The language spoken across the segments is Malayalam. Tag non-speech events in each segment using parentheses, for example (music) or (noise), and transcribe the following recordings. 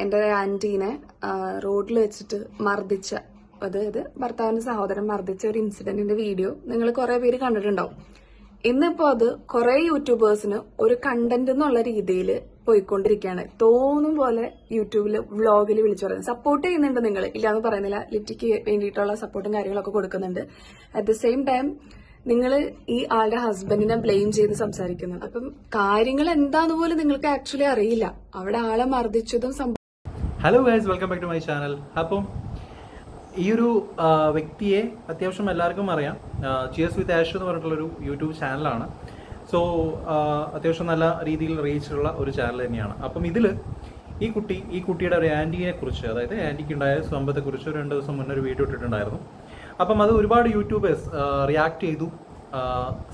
എന്റെ ആന്റീനെ റോഡിൽ വെച്ചിട്ട് മർദ്ദിച്ച അതായത് ഭർത്താവിന്റെ സഹോദരൻ മർദ്ദിച്ച ഒരു ഇൻസിഡന്റിന്റെ വീഡിയോ നിങ്ങൾ കുറേ പേര് കണ്ടിട്ടുണ്ടാവും. ഇന്നിപ്പോൾ അത് കുറേ യൂട്യൂബേഴ്സിന് ഒരു കണ്ടന്റ് എന്നുള്ള രീതിയിൽ പോയിക്കൊണ്ടിരിക്കുകയാണ്. തോന്നും പോലെ യൂട്യൂബിൽ വ്ളോഗിൽ വിളിച്ചു പറയുന്നത് സപ്പോർട്ട് ചെയ്യുന്നുണ്ട് നിങ്ങൾ. ഇല്ലാന്ന് പറയുന്നില്ല. ലിറ്റിക്ക് വേണ്ടിയിട്ടുള്ള സപ്പോർട്ടും കാര്യങ്ങളൊക്കെ കൊടുക്കുന്നുണ്ട്. അറ്റ് ദ സെയിം ടൈം നിങ്ങൾ ഈ ആളുടെ ഹസ്ബൻഡിനെ ബ്ലെയിം ചെയ്ത് സംസാരിക്കുന്നുണ്ട് അപ്പം കാര്യങ്ങൾ എന്താന്ന് പോലും നിങ്ങൾക്ക് ആക്ച്വലി അറിയില്ല. അവിടെ ആളെ മർദ്ദിച്ചതും സംഭവം hello guys welcome back to my channel അപ്പം ഈ ഒരു വ്യക്തിയെ അത്യാവശ്യം എല്ലാവർക്കും അറിയാം. ചിയേഴ്സ് വിത്ത് ആഷ് എന്ന് പറഞ്ഞിട്ടുള്ളൊരു യൂട്യൂബ് ചാനലാണ് സോ അത്യാവശ്യം നല്ല രീതിയിൽ റീച്ച് ഉള്ള ഒരു ചാനൽ തന്നെയാണ്. അപ്പം ഇതിൽ ഈ കുട്ടി ഈ കുട്ടിയുടെ ഒരു ആന്റിയെ കുറിച്ച് അതായത് ആന്റിക്ക് ഉണ്ടായ ഒരു രണ്ട് ദിവസം മുന്നേ ഒരു വീഡിയോ ഇട്ടിട്ടുണ്ടായിരുന്നു. അപ്പം അത് ഒരുപാട് യൂട്യൂബേഴ്സ് റിയാക്ട് ചെയ്തു.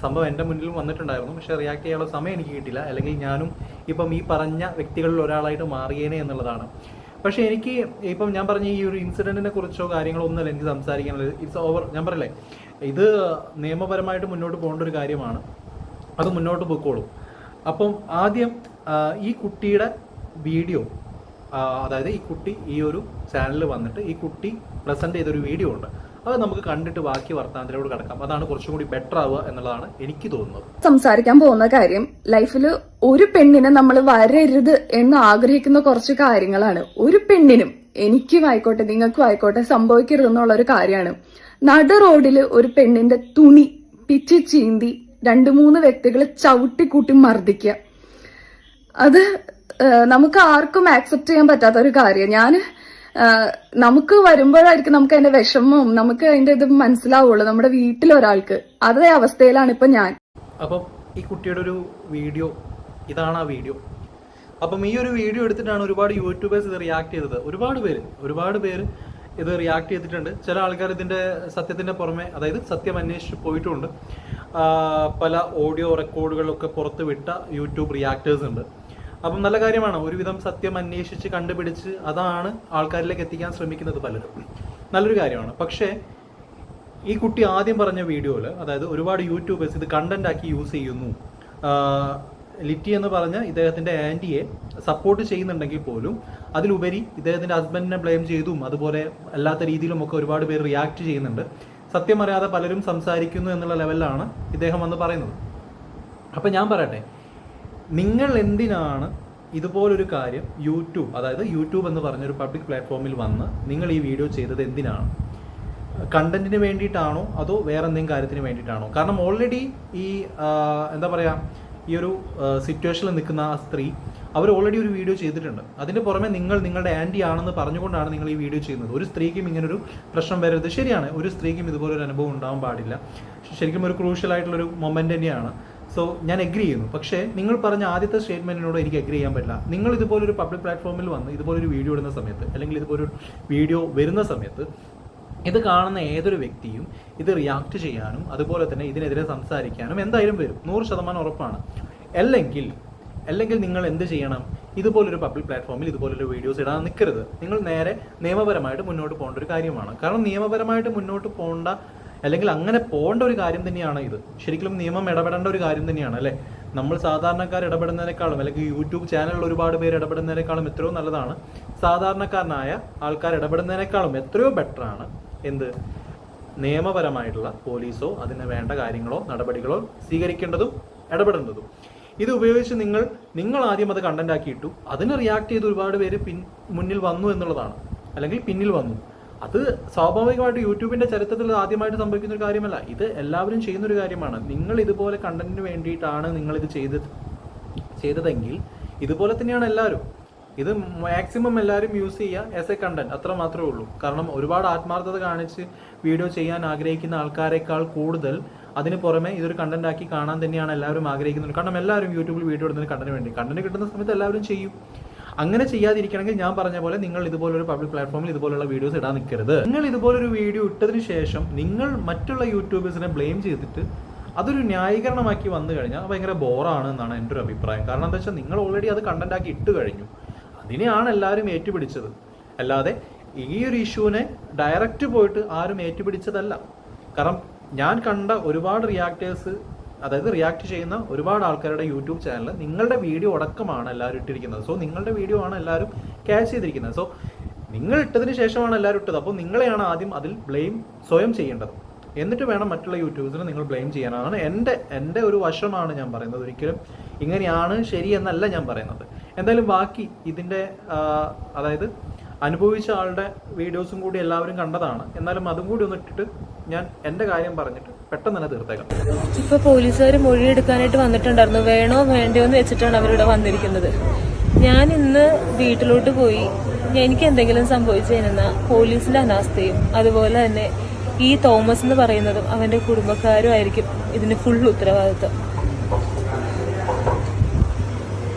സംഭവം എന്റെ മുന്നിലും വന്നിട്ടുണ്ടായിരുന്നു. പക്ഷേ റിയാക്ട് ചെയ്യാനുള്ള സമയം എനിക്ക് കിട്ടില്ല അല്ലെങ്കിൽ ഞാനും ഇപ്പം ഈ പറഞ്ഞ വ്യക്തികളിൽ ഒരാളായിട്ട് മാറിയേനെ എന്നുള്ളതാണ്. പക്ഷേ എനിക്ക് ഇപ്പം ഞാൻ പറഞ്ഞ ഈ ഒരു ഇൻസിഡന്റിനെ കുറിച്ചോ കാര്യങ്ങളോ ഒന്നുമല്ല എനിക്ക് സംസാരിക്കാനുള്ളത്. ഇറ്റ്സ് ഓവർ ഞാൻ പറയല്ലേ ഇത് നിയമപരമായിട്ട് മുന്നോട്ട് പോകേണ്ട ഒരു കാര്യമാണ്. അത് മുന്നോട്ട് പോയിക്കോളും അപ്പം ആദ്യം ഈ കുട്ടിയുടെ വീഡിയോ അതായത് ഈ കുട്ടി ഈ ഒരു ചാനലിൽ വന്നിട്ട് ഈ കുട്ടി പ്രസന്റ് ചെയ്തൊരു വീഡിയോ ഉണ്ട്. അത് നമുക്ക് കണ്ടിട്ട് ബാക്കി വർത്തമാനത്തിലോട് കിടക്കാം. അതാണ് കുറച്ചും കൂടി ബെറ്റർ ആവുക എന്നുള്ളതാണ് എനിക്ക് തോന്നുന്നത്. സംസാരിക്കാൻ പോകുന്ന കാര്യം ലൈഫിൽ ഒരു പെണ്ണിനെ നമ്മൾ വരരുത് എന്ന് ആഗ്രഹിക്കുന്ന കുറച്ച് കാര്യങ്ങളാണ്. ഒരു പെണ്ണിനും എനിക്കും ആയിക്കോട്ടെ നിങ്ങൾക്കും ആയിക്കോട്ടെ സംഭവിക്കരുത് എന്നുള്ള ഒരു കാര്യമാണ്. നട റോഡിൽ ഒരു പെണ്ണിന്റെ തുണി പിച്ചി ചീന്തി രണ്ടു മൂന്ന് വ്യക്തികളെ ചവിട്ടിക്കൂട്ടി മർദ്ദിക്കുക. അത് നമുക്ക് ആർക്കും ആക്സെപ്റ്റ് ചെയ്യാൻ പറ്റാത്ത ഒരു കാര്യം ഞാൻ നമുക്ക് വരുമ്പോഴായിരിക്കും നമുക്ക് അതിന്റെ വിഷമവും നമുക്ക് അതിന്റെ ഇത് മനസ്സിലാവുള്ളൂ. നമ്മുടെ വീട്ടിലൊരാൾക്ക് അതേ അവസ്ഥയിലാണ് ഇപ്പൊ ഞാൻ. അപ്പം ഈ കുട്ടിയുടെ ഒരു വീഡിയോ ഇതാണ് ആ വീഡിയോ. അപ്പം ഈ ഒരു വീഡിയോ എടുത്തിട്ടാണ് ഒരുപാട് യൂട്യൂബേഴ്സ് ഇത് റിയാക്ട് ചെയ്തത്. ഒരുപാട് പേര് ഒരുപാട് പേര് ഇത് റിയാക്ട് ചെയ്തിട്ടുണ്ട്. ചില ആൾക്കാർ ഇതിന്റെ സത്യത്തിന്റെ പുറമെ അതായത് സത്യം അന്വേഷിച്ച് പോയിട്ടുണ്ട്. പല ഓഡിയോ റെക്കോർഡുകളൊക്കെ പുറത്ത് വിട്ട യൂട്യൂബ് റിയാക്ടേഴ്സ് ഉണ്ട്. അപ്പം നല്ല കാര്യമാണ്. ഒരുവിധം സത്യം അന്വേഷിച്ച് കണ്ടുപിടിച്ച് അതാണ് ആൾക്കാരിലേക്ക് എത്തിക്കാൻ ശ്രമിക്കുന്നത് പലരും. നല്ലൊരു കാര്യമാണ്. പക്ഷേ ഈ കുട്ടി ആദ്യം പറഞ്ഞ വീഡിയോയിൽ അതായത് ഒരുപാട് യൂട്യൂബേഴ്സ് ഇത് കണ്ടന്റ് ആക്കി യൂസ് ചെയ്യുന്നു. ലിറ്റി എന്ന് പറഞ്ഞ ഇദ്ദേഹത്തിന്റെ ആന്റിയെ സപ്പോർട്ട് ചെയ്യുന്നുണ്ടെങ്കിൽ പോലും അതിലുപരി ഇദ്ദേഹത്തിന്റെ ഹസ്ബൻഡിനെ ബ്ലെയിം ചെയ്തും അതുപോലെ അല്ലാത്ത രീതിയിലും ഒക്കെ ഒരുപാട് പേര് റിയാക്ട് ചെയ്യുന്നുണ്ട്. സത്യം അറിയാതെ പലരും സംസാരിക്കുന്നു എന്നുള്ള ലെവലിലാണ് ഇദ്ദേഹം വന്ന് പറയുന്നത്. അപ്പം ഞാൻ പറയട്ടെ നിങ്ങൾ എന്തിനാണ് ഇതുപോലൊരു കാര്യം യൂട്യൂബ് അതായത് യൂട്യൂബ് എന്ന് പറഞ്ഞൊരു പബ്ലിക് പ്ലാറ്റ്ഫോമിൽ വന്ന് നിങ്ങൾ ഈ വീഡിയോ ചെയ്തത് എന്തിനാണ്? കണ്ടന്റിന് വേണ്ടിയിട്ടാണോ അതോ വേറെ എന്തെങ്കിലും കാര്യത്തിന് വേണ്ടിയിട്ടാണോ? കാരണം ഓൾറെഡി ഈ എന്താ പറയുക ഈ ഒരു സിറ്റുവേഷനിൽ നിൽക്കുന്ന ആ സ്ത്രീ അവർ ഓൾറെഡി ഒരു വീഡിയോ ചെയ്തിട്ടുണ്ട്. അതിന് പുറമെ നിങ്ങൾ നിങ്ങളുടെ ആന്റി ആണെന്ന് പറഞ്ഞുകൊണ്ടാണ് നിങ്ങൾ ഈ വീഡിയോ ചെയ്യുന്നത്. ഒരു സ്ത്രീക്കും ഇങ്ങനൊരു പ്രശ്നം വരരുത്. ശരിയാണ് ഒരു സ്ത്രീക്കും ഇതുപോലൊരു അനുഭവം ഉണ്ടാവാൻ പാടില്ല. ശരിക്കും ഒരു ക്രൂഷ്യൽ ആയിട്ടുള്ളൊരു മൊമെന്റ് തന്നെയാണ്. സോ ഞാൻ എഗ്രി ചെയ്യുന്നു. പക്ഷേ നിങ്ങൾ പറഞ്ഞ ആദ്യത്തെ സ്റ്റേറ്റ്മെന്റിനോട് എനിക്ക് എഗ്രി ചെയ്യാൻ പറ്റില്ല. നിങ്ങൾ ഇതുപോലൊരു പബ്ലിക് പ്ലാറ്റ്ഫോമിൽ വന്ന് ഇതുപോലൊരു വീഡിയോ ഇടുന്ന സമയത്ത് അല്ലെങ്കിൽ ഇതുപോലൊരു വീഡിയോ വരുന്ന സമയത്ത് ഇത് കാണുന്ന ഏതൊരു വ്യക്തിയും ഇത് റിയാക്ട് ചെയ്യാനും അതുപോലെ തന്നെ ഇതിനെതിരെ സംസാരിക്കാനും എന്തായാലും വരും. നൂറ് ശതമാനം ഉറപ്പാണ്. അല്ലെങ്കിൽ അല്ലെങ്കിൽ നിങ്ങൾ എന്ത് ചെയ്യണം? ഇതുപോലൊരു പബ്ലിക് പ്ലാറ്റ്ഫോമിൽ ഇതുപോലൊരു വീഡിയോസ് ഇടാൻ നിൽക്കരുത് നിങ്ങൾ നേരെ നിയമപരമായിട്ട് മുന്നോട്ട് പോകേണ്ട ഒരു കാര്യമാണ്. കാരണം നിയമപരമായിട്ട് മുന്നോട്ട് പോകേണ്ട അല്ലെങ്കിൽ അങ്ങനെ പോകേണ്ട ഒരു കാര്യം തന്നെയാണ് ഇത്. ശരിക്കും നിയമം ഇടപെടേണ്ട ഒരു കാര്യം തന്നെയാണ് അല്ലേ? നമ്മൾ സാധാരണക്കാർ ഇടപെടുന്നതിനേക്കാളും അല്ലെങ്കിൽ യൂട്യൂബ് ചാനലിൽ ഒരുപാട് പേര് ഇടപെടുന്നതിനേക്കാളും എത്രയോ നല്ലതാണ്. സാധാരണക്കാരനായ ആൾക്കാർ ഇടപെടുന്നതിനേക്കാളും എത്രയോ ബെറ്റർ ആണ് എന്ത്? നിയമപരമായിട്ടുള്ള പോലീസോ അതിന് വേണ്ട കാര്യങ്ങളോ നടപടികളോ സ്വീകരിക്കേണ്ടതും ഇടപെടേണ്ടതും. ഇത് ഉപയോഗിച്ച് നിങ്ങൾ നിങ്ങൾ ആദ്യം അത് കണ്ടന്റ് ആക്കിയിട്ടു അതിന് റിയാക്ട് ചെയ്ത് ഒരുപാട് പേര് പിൻ മുന്നിൽ വന്നു എന്നുള്ളതാണ്. അല്ലെങ്കിൽ പിന്നിൽ വന്നു. അത് സ്വാഭാവികമായിട്ട് യൂട്യൂബിന്റെ ചരിത്രത്തിൽ ആദ്യമായിട്ട് സംഭവിക്കുന്ന ഒരു കാര്യമല്ല. ഇത് എല്ലാവരും ചെയ്യുന്ന ഒരു കാര്യമാണ്. നിങ്ങൾ ഇതുപോലെ കണ്ടന്റിന് വേണ്ടിയിട്ടാണ് നിങ്ങൾ ഇത് ചെയ്ത് ചെയ്തതെങ്കിൽ ഇതുപോലെ തന്നെയാണ് എല്ലാവരും. ഇത് മാക്സിമം എല്ലാവരും യൂസ് ചെയ്യുക ആസ് എ കണ്ടന്റ് അത്ര മാത്രമേ ഉള്ളൂ. കാരണം ഒരുപാട് ആത്മാർത്ഥത കാണിച്ച് വീഡിയോ ചെയ്യാൻ ആഗ്രഹിക്കുന്ന ആൾക്കാരെക്കാൾ കൂടുതൽ അതിന് പുറമെ ഇതൊരു കണ്ടന്റ് ആക്കി കാണാൻ തന്നെയാണ് എല്ലാവരും ആഗ്രഹിക്കുന്നത്. കാരണം എല്ലാവരും യൂട്യൂബിൽ വീഡിയോ ഇടുന്നതിന് കണ്ടന്റ് വേണ്ടി. കണ്ടന്റ് കിട്ടുന്ന സമയത്ത് എല്ലാവരും ചെയ്യും. അങ്ങനെ ചെയ്യാതിരിക്കണമെങ്കിൽ ഞാൻ പറഞ്ഞ പോലെ നിങ്ങൾ ഇതുപോലൊരു പബ്ലിക് പ്ലാറ്റ്ഫോമിൽ ഇതുപോലുള്ള വീഡിയോസ് ഇടാൻ നിൽക്കരുത്. നിങ്ങൾ ഇതുപോലൊരു വീഡിയോ ഇട്ടതിന് ശേഷം നിങ്ങൾ മറ്റുള്ള യൂട്യൂബേഴ്സിനെ ബ്ലെയിം ചെയ്തിട്ട് അതൊരു ന്യായീകരണമാക്കി വന്നു കഴിഞ്ഞാൽ ഭയങ്കര ബോറാണ് എന്നാണ് എന്റെ ഒരു അഭിപ്രായം. കാരണം എന്താ വെച്ചാൽ നിങ്ങൾ ഓൾറെഡി അത് കണ്ടന്റാക്കി ഇട്ട് കഴിഞ്ഞു. അതിനെയാണ് എല്ലാവരും ഏറ്റുപിടിച്ചത്. അല്ലാതെ ഈ ഒരു ഇഷ്യൂവിനെ ഡയറക്റ്റ് പോയിട്ട് ആരും ഏറ്റുപിടിച്ചതല്ല. കാരണം ഞാൻ കണ്ട ഒരുപാട് റിയാക്ടേഴ്സ് അതായത് റിയാക്ട് ചെയ്യുന്ന ഒരുപാട് ആൾക്കാരുടെ യൂട്യൂബ് ചാനൽ നിങ്ങളുടെ വീഡിയോ അടക്കമാണ് എല്ലാവരും ഇട്ടിരിക്കുന്നത്. സോ നിങ്ങളുടെ വീഡിയോ ആണ് എല്ലാവരും ക്യാച്ച് ചെയ്തിരിക്കുന്നത്. സോ നിങ്ങൾ ഇട്ടതിന് ശേഷമാണ് എല്ലാവരും ഇട്ടത്. അപ്പോൾ നിങ്ങളെയാണ് ആദ്യം അതിൽ ബ്ലെയിം സ്വയം ചെയ്യേണ്ടത്. എന്നിട്ട് വേണം മറ്റുള്ള യൂട്യൂബേഴ്സിനെ നിങ്ങൾ ബ്ലെയിം ചെയ്യാനാണ്. എന്റെ എന്റെ ഒരു വശമാണ് ഞാൻ പറയുന്നത്. ഒരിക്കലും ഇങ്ങനെയാണ് ശരിയെന്നല്ല ഞാൻ പറയുന്നത്. എന്തായാലും ബാക്കി ഇതിന്റെ അതായത് അനുഭവിച്ച ആളുടെ വീഡിയോസും കൂടി എല്ലാവരും കണ്ടതാണ്. എന്നാലും അതും കൂടി ഒന്ന് ഇട്ടിട്ട് ഞാൻ എന്റെ കാര്യം പറഞ്ഞിട്ട് പെട്ടെന്ന് തന്നെ തീർത്തേക്കാം. ഇപ്പൊ പോലീസുകാർ മൊഴിയെടുക്കാനായിട്ട് വന്നിട്ടുണ്ടായിരുന്നു. വേണോ വേണ്ടയോ എന്ന് വെച്ചിട്ടാണ് അവരിവിടെ വന്നിരിക്കുന്നത്. ഞാൻ ഇന്ന് വീട്ടിലോട്ട് പോയി. എനിക്ക് എന്തെങ്കിലും സംഭവിച്ചു കഴിഞ്ഞാൽ പോലീസിന്റെ അനാസ്ഥയും അതുപോലെ തന്നെ ഈ തോമസ് എന്ന് പറയുന്നതും അവന്റെ കുടുംബക്കാരും ആയിരിക്കും ഇതിന് ഫുൾ ഉത്തരവാദിത്വം.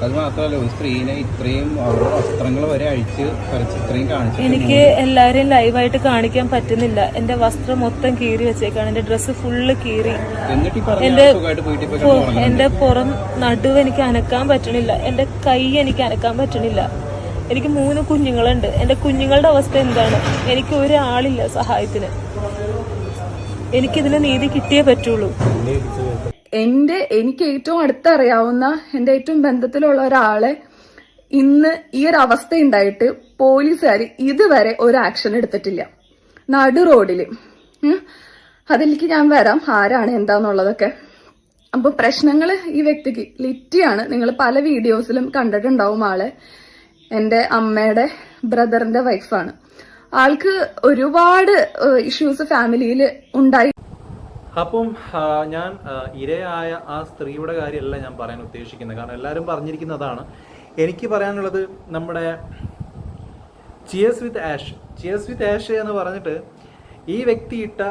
അത് മാത്രമല്ല ഒരു സ്ത്രീനെ ഇത്രയും അവരുടെ വസ്ത്രങ്ങൾ വരെ അഴിച്ച് പറിച്ച് ഇത്രയും കാണിച്ചു എനിക്ക് എല്ലാരെയും ലൈവായിട്ട് കാണിക്കാൻ പറ്റുന്നില്ല. എന്റെ വസ്ത്രം മൊത്തം കീറി വെച്ചേക്കാണ്. എന്റെ ഡ്രസ്സ് ഫുള്ള് കീറി. എന്റെ എന്റെ പുറം നടുവ് എനിക്ക് അനക്കാൻ പറ്റണില്ല. എന്റെ കൈ എനിക്ക് അനക്കാൻ പറ്റണില്ല. എനിക്ക് മൂന്ന് കുഞ്ഞുങ്ങളുണ്ട്. എന്റെ കുഞ്ഞുങ്ങളുടെ അവസ്ഥ എന്താണ്? എനിക്ക് ഒരാളില്ല സഹായത്തിന്. എനിക്കിതിന് നീതി കിട്ടിയേ പറ്റുള്ളൂ. എന്റെ എനിക്ക് ഏറ്റവും അടുത്തറിയാവുന്ന എന്റെ ഏറ്റവും ബന്ധത്തിലുള്ള ഒരാളെ ഇന്ന് ഈ ഒരു അവസ്ഥ ഉണ്ടായിട്ട് പോലീസുകാർ ഇതുവരെ ഒരു ആക്ഷൻ എടുത്തിട്ടില്ല. നടു റോഡിൽ. അതിലേക്ക് ഞാൻ വരാം. ആരാണ് എന്താന്നുള്ളതൊക്കെ. അപ്പൊ പ്രശ്നങ്ങൾ ഈ വ്യക്തിക്ക് ലിറ്റിയാണ്. നിങ്ങൾ പല വീഡിയോസിലും കണ്ടിട്ടുണ്ടാവും ആളെ. എന്റെ അമ്മയുടെ ബ്രദറിന്റെ വൈഫാണ് ആൾക്ക് ഒരുപാട് ഇഷ്യൂസ് ഫാമിലിയിൽ ഉണ്ടായി അപ്പം ഞാൻ ഇരയായ ആ സ്ത്രീയുടെ കാര്യമല്ല ഞാൻ പറയാൻ ഉദ്ദേശിക്കുന്നത്. കാരണം എല്ലാവരും പറഞ്ഞിരിക്കുന്നതാണ്. എനിക്ക് പറയാനുള്ളത് നമ്മുടെ cheers with Ash cheers with Ash എന്ന് പറഞ്ഞിട്ട് ഈ വ്യക്തി ഇട്ട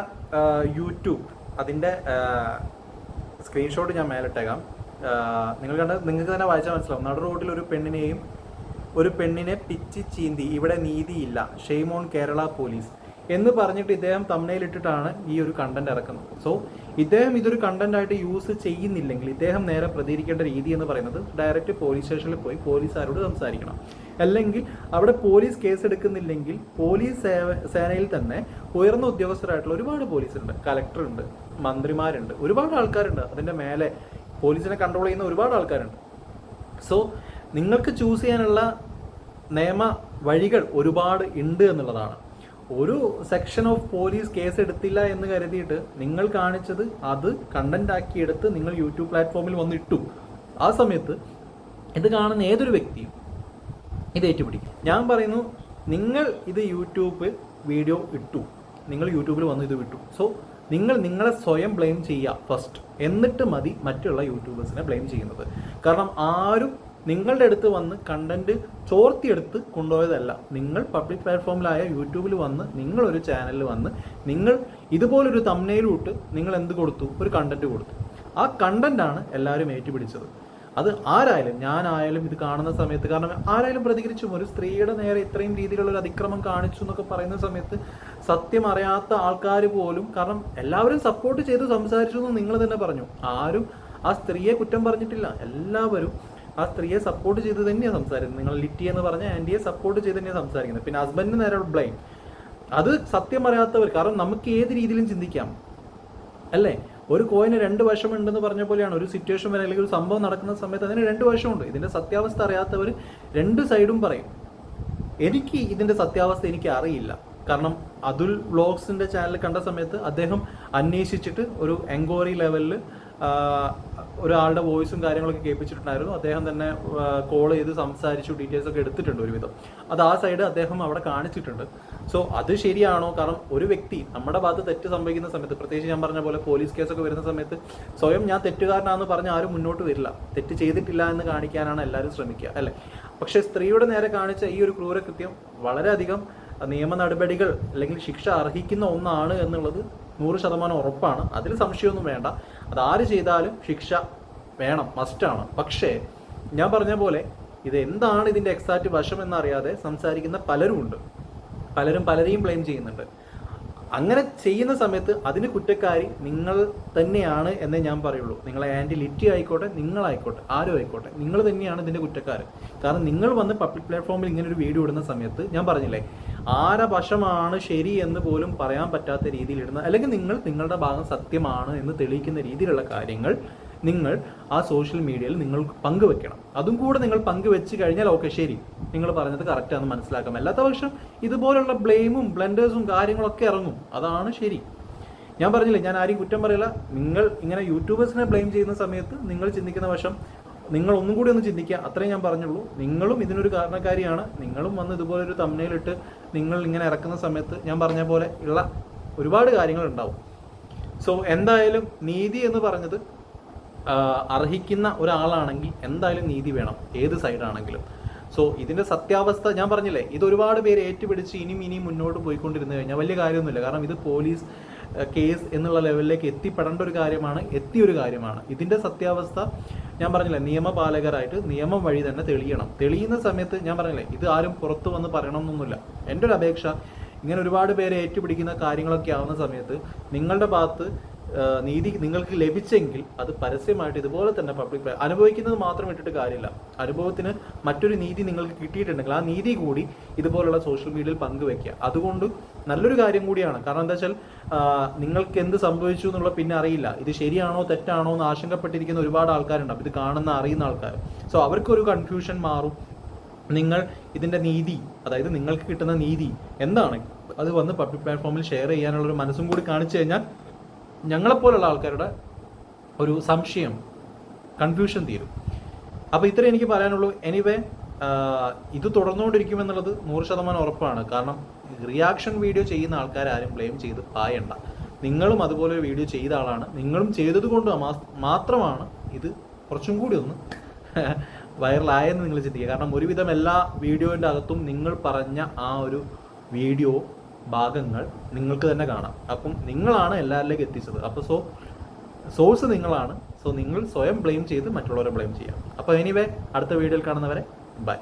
യൂട്യൂബ് അതിന്റെ സ്ക്രീൻഷോട്ട് ഞാൻ മേലിട്ടേക്കാം. നിങ്ങൾ കണ്ട നിങ്ങൾക്ക് തന്നെ വായിച്ചാൽ മനസ്സിലാവും. നട റോഡിൽ ഒരു പെണ്ണിനെയും ഒരു പെണ്ണിനെ പിച്ചി ചീന്തി ഇവിടെ നീതിയില്ല. ഷെയ്മോൺ കേരള പോലീസ് എന്ന് പറഞ്ഞിട്ട് ഇദ്ദേഹം തമ്മനയിലിട്ടിട്ടാണ് ഈ ഒരു കണ്ടന്റ് ഇറക്കുന്നത്. സോ ഇദ്ദേഹം ഇതൊരു കണ്ടന്റ് ആയിട്ട് യൂസ് ചെയ്യുന്നില്ലെങ്കിൽ ഇദ്ദേഹം നേരെ പ്രതികരിക്കേണ്ട രീതി എന്ന് പറയുന്നത് ഡയറക്റ്റ് പോലീസ് സ്റ്റേഷനിൽ പോയി പോലീസുകാരോട് സംസാരിക്കണം. അല്ലെങ്കിൽ അവിടെ പോലീസ് കേസ് എടുക്കുന്നില്ലെങ്കിൽ പോലീസ് സേവ സേനയിൽ തന്നെ ഉയർന്ന ഉദ്യോഗസ്ഥരായിട്ടുള്ള ഒരുപാട് പോലീസുണ്ട് കലക്ടറുണ്ട് മന്ത്രിമാരുണ്ട് ഒരുപാട് ആൾക്കാരുണ്ട്. അതിന്റെ മേലെ പോലീസിനെ കൺട്രോൾ ചെയ്യുന്ന ഒരുപാട് ആൾക്കാരുണ്ട്. സോ നിങ്ങൾക്ക് ചൂസ് ചെയ്യാനുള്ള നിയമ വഴികൾ ഒരുപാട് ഉണ്ട് എന്നുള്ളതാണ്. ഒരു സെക്ഷൻ ഓഫ് പോലീസ് കേസ് എടുത്തില്ല എന്ന് കരുതിയിട്ട് നിങ്ങൾ കാണിച്ചത് അത് കണ്ടന്റ് ആക്കി എടുത്ത് നിങ്ങൾ യൂട്യൂബ് പ്ലാറ്റ്ഫോമിൽ വന്നിട്ടു. ആ സമയത്ത് ഇത് കാണുന്ന ഏതൊരു വ്യക്തിയും ഇത് ഏറ്റുപിടിക്കും. ഞാൻ പറയുന്നു നിങ്ങൾ ഇത് യൂട്യൂബ് വീഡിയോ ഇട്ടു. നിങ്ങൾ യൂട്യൂബിൽ വന്ന് ഇത് വിട്ടു. സോ നിങ്ങൾ നിങ്ങളെ സ്വയം ബ്ലെയിം ചെയ്യുക ഫസ്റ്റ് എന്നിട്ട് മതി മറ്റുള്ള യൂട്യൂബേഴ്സിനെ ബ്ലെയിം ചെയ്യുന്നത്. കാരണം ആരും നിങ്ങളുടെ അടുത്ത് വന്ന് കണ്ടന്റ് ചോർത്തിയെടുത്ത് കൊണ്ടുപോയതല്ല. നിങ്ങൾ പബ്ലിക് പ്ലാറ്റ്ഫോമിലായ യൂട്യൂബിൽ വന്ന് നിങ്ങളൊരു ചാനലിൽ വന്ന് നിങ്ങൾ ഇതുപോലൊരു തമ്മനയിലൂട്ട് നിങ്ങൾ എന്ത് കൊടുത്തു? ഒരു കണ്ടന്റ് കൊടുത്തു. ആ കണ്ടന്റാണ് എല്ലാവരും ഏറ്റുപിടിച്ചത്. അത് ആരായാലും ഞാനായാലും ഇത് കാണുന്ന സമയത്ത് കാരണം ആരായാലും പ്രതികരിച്ചും ഒരു സ്ത്രീയുടെ നേരെ ഇത്രയും രീതിയിലുള്ള ഒരു അതിക്രമം കാണിച്ചു എന്നൊക്കെ പറയുന്ന സമയത്ത് സത്യം അറിയാത്ത ആൾക്കാർ പോലും കാരണം എല്ലാവരും സപ്പോർട്ട് ചെയ്ത് സംസാരിച്ചു എന്ന് നിങ്ങൾ തന്നെ പറഞ്ഞു. ആരും ആ സ്ത്രീയെ കുറ്റം പറഞ്ഞിട്ടില്ല. എല്ലാവരും ആ സ്ത്രീയെ സപ്പോർട്ട് ചെയ്ത് തന്നെയാണ് സംസാരിക്കുന്നത്. നിങ്ങൾ ലിറ്റി എന്ന് പറഞ്ഞ ആന്റിയെ സപ്പോർട്ട് ചെയ്ത് തന്നെയാണ് സംസാരിക്കുന്നത്. പിന്നെ ഹസ്ബൻഡിന് നേരെ ബ്ലെയിം അത് സത്യം അറിയാത്തവർ കാരണം നമുക്ക് ഏത് രീതിയിലും ചിന്തിക്കാം. അല്ലേ? ഒരു കോയിന് രണ്ട് വശമുണ്ടെന്ന് പറഞ്ഞ പോലെയാണ്. ഒരു സിറ്റുവേഷൻ വരെ അല്ലെങ്കിൽ ഒരു സംഭവം നടക്കുന്ന സമയത്ത് അതിന് രണ്ട് വശമുണ്ട്. ഇതിന്റെ സത്യാവസ്ഥ അറിയാത്തവർ രണ്ട് സൈഡും പറയും. എനിക്ക് ഇതിന്റെ സത്യാവസ്ഥ എനിക്ക് അറിയില്ല. കാരണം അതുൽ വ്ളോഗ്സിന്റെ ചാനൽ കണ്ട സമയത്ത് അദ്ദേഹം അന്വേഷിച്ചിട്ട് ഒരു എൻക്വയറി ലെവലിൽ ഒരാളുടെ വോയിസും കാര്യങ്ങളൊക്കെ കേൾപ്പിച്ചിട്ടുണ്ടായിരുന്നു. അദ്ദേഹം തന്നെ കോൾ ചെയ്ത് സംസാരിച്ചു ഡീറ്റെയിൽസ് ഒക്കെ എടുത്തിട്ടുണ്ട് ഒരുവിധം. അത് ആ സൈഡ് അദ്ദേഹം അവിടെ കാണിച്ചിട്ടുണ്ട്. സോ അത് ശരിയാണോ? കാരണം ഒരു വ്യക്തി നമ്മുടെ ഭാഗത്ത് തെറ്റ് സംഭവിക്കുന്ന സമയത്ത് പ്രത്യേകിച്ച് ഞാൻ പറഞ്ഞ പോലെ പോലീസ് കേസൊക്കെ വരുന്ന സമയത്ത് സ്വയം ഞാൻ തെറ്റുകാരനാണെന്ന് പറഞ്ഞ് ആരും മുന്നോട്ട് വരില്ല. തെറ്റ് ചെയ്തിട്ടില്ല എന്ന് കാണിക്കാനാണ് എല്ലാവരും ശ്രമിക്കുക അല്ലേ? പക്ഷെ സ്ത്രീയുടെ നേരെ കാണിച്ച ഈ ഒരു ക്രൂരകൃത്യം വളരെയധികം നിയമ നടപടികൾ അല്ലെങ്കിൽ ശിക്ഷ അർഹിക്കുന്ന ഒന്നാണ് എന്നുള്ളത് നൂറ് ശതമാനം ഉറപ്പാണ്. അതിൽ സംശയമൊന്നും വേണ്ട. അത് ആര് ചെയ്താലും ശിക്ഷ വേണം മസ്റ്റാണ് പക്ഷേ ഞാൻ പറഞ്ഞ പോലെ ഇത് എന്താണ് ഇതിന്റെ എക്സാക്റ്റ് വശം എന്നറിയാതെ സംസാരിക്കുന്ന പലരുമുണ്ട് പലരും പലരെയും ബ്ലെയിം ചെയ്യുന്നുണ്ട്. അങ്ങനെ ചെയ്യുന്ന സമയത്ത് അതിന് കുറ്റക്കാരി നിങ്ങൾ തന്നെയാണ് എന്നേ ഞാൻ പറയുള്ളൂ. നിങ്ങളെ ആന്റി ലിറ്റി ആയിക്കോട്ടെ നിങ്ങളായിക്കോട്ടെ ആരും ആയിക്കോട്ടെ നിങ്ങൾ തന്നെയാണ് ഇതിന്റെ കുറ്റക്കാർ കാരണം നിങ്ങൾ വന്ന് പബ്ലിക് പ്ലാറ്റ്ഫോമിൽ ഇങ്ങനെ ഒരു വീഡിയോ ഇടുന്ന സമയത്ത് ഞാൻ പറഞ്ഞില്ലേ ആരെ വശമാണ് ശരി എന്ന് പോലും പറയാൻ പറ്റാത്ത രീതിയിൽ ഇടുന്ന അല്ലെങ്കിൽ നിങ്ങൾ നിങ്ങളുടെ ഭാഗം സത്യമാണ് എന്ന് തെളിയിക്കുന്ന രീതിയിലുള്ള കാര്യങ്ങൾ നിങ്ങൾ ആ സോഷ്യൽ മീഡിയയിൽ നിങ്ങൾ പങ്കുവെക്കണം. അതും കൂടെ നിങ്ങൾ പങ്കുവെച്ച് കഴിഞ്ഞാൽ ഓക്കെ ശരി. നിങ്ങൾ പറഞ്ഞത് കറക്റ്റാണെന്ന് മനസ്സിലാക്കാം. അല്ലാത്ത പക്ഷം ഇതുപോലുള്ള ബ്ലെയിമും ബ്ലൻഡേഴ്സും കാര്യങ്ങളൊക്കെ ഇറങ്ങും. അതാണ് ശരി. ഞാൻ പറഞ്ഞില്ലേ ഞാൻ ആരെയും കുറ്റം പറയില്ല. നിങ്ങൾ ഇങ്ങനെ യൂട്യൂബേഴ്സിനെ ബ്ലെയിം ചെയ്യുന്ന സമയത്ത് നിങ്ങൾ ചിന്തിക്കുന്ന വശം നിങ്ങൾ ഒന്നും കൂടി ഒന്ന് ചിന്തിക്കുക. അത്രയും ഞാൻ പറഞ്ഞുള്ളൂ. നിങ്ങളും ഇതിനൊരു കാരണക്കാരിയാണ്. നിങ്ങളും വന്ന് ഇതുപോലെ ഇതുപോലൊരു തമ്മനയിലിട്ട് നിങ്ങൾ ഇങ്ങനെ ഇറക്കുന്ന സമയത്ത് ഞാൻ പറഞ്ഞ പോലെ ഉള്ള ഒരുപാട് കാര്യങ്ങൾ ഉണ്ടാവും. സോ എന്തായാലും നീതി എന്ന് പറഞ്ഞത് അർഹിക്കുന്ന ഒരാളാണെങ്കിൽ എന്തായാലും നീതി വേണം ഏത് സൈഡാണെങ്കിലും സോ ഇതിന്റെ സത്യാവസ്ഥ ഞാൻ പറഞ്ഞില്ലേ ഇത് ഒരുപാട് പേര് ഏറ്റുപിടിച്ച് ഇനിയും ഇനിയും മുന്നോട്ട് പോയിക്കൊണ്ടിരുന്നു കഴിഞ്ഞാൽ വലിയ കാര്യമൊന്നുമില്ല. കാരണം ഇത് പോലീസ് കേസ് എന്നുള്ള ലെവലിലേക്ക് എത്തിപ്പെടേണ്ട ഒരു കാര്യമാണ് എത്തിയൊരു കാര്യമാണ്. ഇതിന്റെ സത്യാവസ്ഥ ഞാൻ പറഞ്ഞില്ലേ നിയമപാലകരായിട്ട് നിയമം വഴി തന്നെ തെളിയണം. തെളിയുന്ന സമയത്ത് ഞാൻ പറഞ്ഞില്ലേ ഇത് ആരും പുറത്തു വന്ന് പറയണമെന്നൊന്നുമില്ല. എന്റെ ഒരു അപേക്ഷ ഇങ്ങനെ ഒരുപാട് പേരെ ഏറ്റുപിടിക്കുന്ന കാര്യങ്ങളൊക്കെ ആവുന്ന സമയത്ത് നിങ്ങളുടെ ഭാഗത്ത് നീതി നിങ്ങൾക്ക് ലഭിച്ചെങ്കിൽ അത് പരസ്യമായിട്ട് ഇതുപോലെ തന്നെ പബ്ലിക് അനുഭവിക്കുന്നത് മാത്രം ഇട്ടിട്ട് കാര്യമില്ല. അനുഭവത്തിന് മറ്റൊരു നീതി നിങ്ങൾക്ക് കിട്ടിയിട്ടുണ്ടെങ്കിൽ ആ നീതി കൂടി ഇതുപോലുള്ള സോഷ്യൽ മീഡിയയിൽ പങ്കുവെക്കുക. അതുകൊണ്ട് നല്ലൊരു കാര്യം കൂടിയാണ്. കാരണം എന്താ വെച്ചാൽ നിങ്ങൾക്ക് എന്ത് സംഭവിച്ചു എന്നുള്ള പിന്നെ അറിയില്ല. ഇത് ശരിയാണോ തെറ്റാണോ എന്ന് ആശങ്കപ്പെട്ടിരിക്കുന്ന ഒരുപാട് ആൾക്കാരുണ്ടാവും ഇത് കാണുന്ന അറിയുന്ന ആൾക്കാർ സോ അവർക്കൊരു കൺഫ്യൂഷൻ മാറും. നിങ്ങൾ ഇതിന്റെ നീതി അതായത് നിങ്ങൾക്ക് കിട്ടുന്ന നീതി എന്താണ് അത് വന്ന് പബ്ലിക് പ്ലാറ്റ്ഫോമിൽ ഷെയർ ചെയ്യാനുള്ള ഒരു മനസ്സും കൂടി കാണിച്ചു കഴിഞ്ഞാൽ ഞങ്ങളെപ്പോലുള്ള ആൾക്കാരുടെ ഒരു സംശയം കൺഫ്യൂഷൻ തീരും. അപ്പോൾ ഇത്രയും എനിക്ക് പറയാനുള്ളൂ. എനിവേ ഇത് തുടർന്നുകൊണ്ടിരിക്കുമെന്നുള്ളത് നൂറ് ശതമാനം ഉറപ്പാണ്. കാരണം റിയാക്ഷൻ വീഡിയോ ചെയ്യുന്ന ആൾക്കാരെ ബ്ലെയിം ചെയ്ത് പായണ്ട. നിങ്ങളും അതുപോലെ വീഡിയോ ചെയ്ത ആളാണ്. നിങ്ങളും ചെയ്തത് കൊണ്ട് മാത്രമാണ് ഇത് കുറച്ചും കൂടി ഒന്ന് (laughs) വൈറലായെന്ന് നിങ്ങൾ ചിന്തിക്കുക. കാരണം ഒരുവിധം എല്ലാ വീഡിയോന്റെ അകത്തും നിങ്ങൾ പറഞ്ഞ ആ ഒരു വീഡിയോ ഭാഗങ്ങൾ നിങ്ങൾക്ക് തന്നെ കാണാം. അപ്പം നിങ്ങളാണ് എല്ലാവരിലേക്ക് എത്തിച്ചത്. അപ്പോൾ സോ സോഴ്സ് നിങ്ങളാണ്. സോ നിങ്ങൾ സ്വയം ബ്ലെയിം ചെയ്ത് മറ്റുള്ളവരെ ബ്ലെയിം ചെയ്യാം. അപ്പോൾ എനിവേ അടുത്ത വീഡിയോയിൽ കാണുന്നവരെ ബൈ